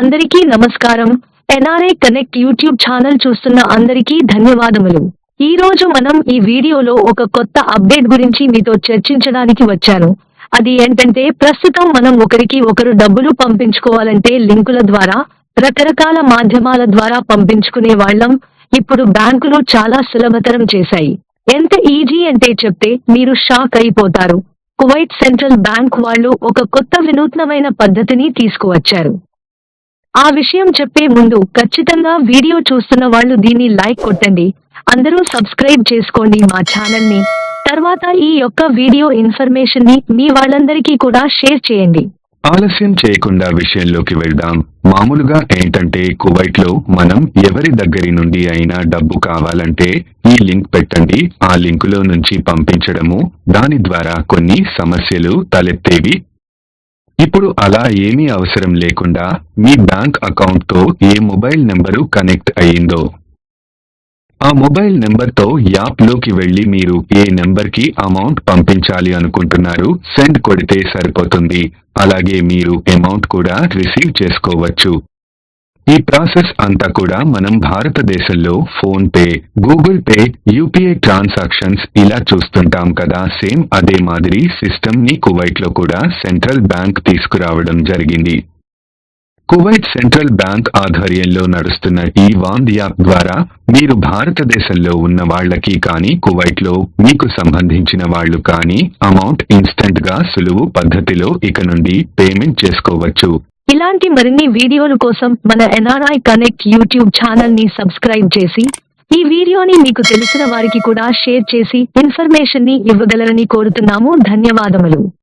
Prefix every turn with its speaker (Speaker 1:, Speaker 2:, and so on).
Speaker 1: అందరికీ నమస్కారం. NRI connect YouTube channel చూస్తున్న అందరికీ ధన్యవాదములు. ఈ రోజు మనం ఈ వీడియోలో ఒక కొత్త అప్డేట్ గురించి మీతో చర్చించడానికి వచ్చాను. అది ఏంటంటే ప్రస్తుతం మనం ఒకరికి ఒకరు డబ్బులు పంపించుకోవాలంటే లింకుల ద్వారా రకరకాల మాధ్యమాల ద్వారా పంపించుకునే వాళ్ళం. ఇప్పుడు బ్యాంకులు చాలా సులభతరం చేశాయి. ఎంత ఈజీ అంటే చెప్తే మీరు షాక్ అయిపోతారు. కువైట్ సెంట్రల్ బ్యాంక్ వాళ్ళు ఒక కొత్త వినూత్నమైన పద్ధతిని తీసుకువచ్చారు. ఆ విషయం చెప్పే ముందు ఖచ్చితంగా వీడియో చూస్తున్న వాళ్ళు దీన్ని లైక్ కొట్టండి. అందరూ సబ్స్క్రైబ్ చేసుకోండి మా ఛానల్ని తర్వాత ఈ యొక్క వీడియో ఇన్ఫర్మేషన్ని మీ వాళ్ళందరికీ కూడా షేర్ చేయండి.
Speaker 2: ఆలస్యం చేయకుండా విషయంలోకి వెళ్దాం. మామూలుగా ఏంటంటే కువైట్లో మనం ఎవరి దగ్గరి నుండి అయినా డబ్బు కావాలంటే ఈ లింక్ పెట్టండి. ఆ లింకులో నుంచి పంపించడము దాని ద్వారా కొన్ని సమస్యలు తలెత్తేవి ఇప్పుడు అలా ఏమీ అవసరం లేకుండా మీ బ్యాంక్ అకౌంట్తో ఏ మొబైల్ నెంబరు కనెక్ట్ అయ్యిందో. ఆ మొబైల్ నెంబర్తో యాప్లోకి వెళ్ళి వెళ్ళి మీరు ఏ నెంబర్కి అమౌంట్ పంపించాలి అనుకుంటున్నారు సెండ్ కొడితే సరిపోతుంది. అలాగే మీరు అమౌంట్ కూడా రిసీవ్ చేసుకోవచ్చు. ఈ ప్రాసెస్ అంతా కూడా మనం భారతదేశంలో PhonePe Google Pay UPI transactions ఇలా చూస్తుంటాం కదా. సేమ్ అదే మాదిరి సిస్టమ్ని కువైట్లో కూడా సెంట్రల్ బ్యాంక్ తీసుకురావడం జరిగింది. కువైట్ సెంట్రల్ బ్యాంక్ ఆధ్వర్యంలో నడుస్తున్న ఈ వాంద్ యాప్ ద్వారా మీరు భారతదేశంలో ఉన్న వాళ్ళకి కానీ కువైట్లో మీకు సంబంధించిన వాళ్ళు కానీ అమౌంట్ ఇన్స్టంట్గా సులువు పద్ధతిలో ఇక నుండి పేమెంట్ చేసుకోవచ్చు.
Speaker 1: ఇలాంటి మరిన్ని వీడియోల కోసం మన ఎన్ఆర్ఐ కనెక్ట్ యూట్యూబ్ ఛానల్ని సబ్స్క్రైబ్ చేసి ఈ వీడియోని మీకు తెలిసిన వారికి కూడా షేర్ చేసి ఇన్ఫర్మేషన్ని ఇవ్వగలరని కోరుతున్నాము. ధన్యవాదములు.